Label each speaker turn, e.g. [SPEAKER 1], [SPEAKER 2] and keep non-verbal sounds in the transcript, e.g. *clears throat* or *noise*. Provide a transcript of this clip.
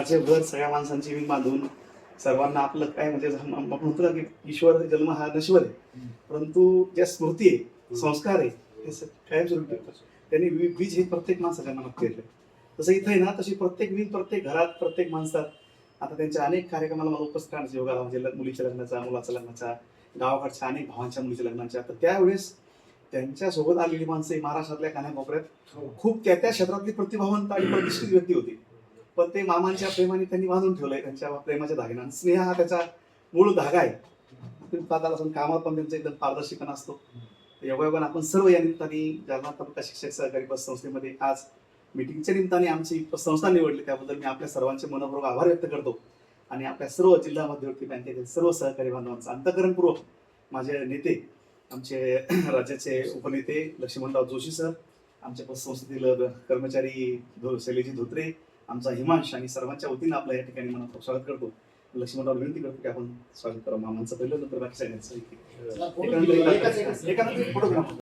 [SPEAKER 1] त्याचे भर सगळ्या माणसांची विण बांधून सर्वांना आपलं काय म्हणजे म्हणतो ना की ईश्वर जन्म हा नश्वर आहे. परंतु ज्या स्मृती आहे संस्कार आहे हे कायमस्वरूपी त्यांनी वि- बीज हे प्रत्येक माणसाच्या मनात केलं तसं इथं आहे ना तशी प्रत्येक वीज प्रत्येक घरात प्रत्येक माणसात आता त्यांच्या अनेक कार्यक्रमाला मला उपस्थित करण्याचा योगाला म्हणजे मुलीच्या लग्नाचा मुलाच्या लग्नाचा गावाकडच्या अनेक भावांच्या मुलीच्या लग्नाच्या. तर त्यावेळेस त्यांच्यासोबत आलेली माणसं महाराष्ट्रातल्या कान्याकोपऱ्यात खूप त्या त्या क्षेत्रातली प्रतिभावंत आणि प्रतिष्ठित व्यक्ती होती. पण ते मामांच्या प्रेमाने त्यांनी बांधून ठेवलंय त्यांच्या प्रेमाच्या धाग्यानं स्नेह हा त्याचा मूळ धागा आहे. तुम्ही पाहताल कामात पण त्यांचा एकदम पारदर्शीपणा असतो. योगायोगाने आपण सर्व या निमित्ताने जालना तालुका शिक्षक सहकारी पतसंस्थेमध्ये आज मिटिंगच्या निमित्ताने आमची संस्था निवडली त्याबद्दल मी आपल्या सर्वांचे मनपूर्वक आभार व्यक्त करतो. आणि आपल्या सर्व जिल्हा मध्यवर्ती बँकेतील सर्व सहकारी बांधवांचा अंतकरणपूर्वक माझे नेते आमचे *clears throat* राज्याचे उपनेते लक्ष्मणराव जोशी सर आमच्या पतसंस्थेतील कर्मचारी धो- शैलेजी धोत्रे आमचा हिमांश आणि सर्वांच्या वतीनं आपलं या ठिकाणी मनात स्वागत करतो. लक्ष्मणराव विनंती करतो की आपण स्वागत करा. मामांचं पहिलं नंतर बाकी सगळ्यांचं.
[SPEAKER 2] फोटो
[SPEAKER 1] एकानंतर फोटोग्राफ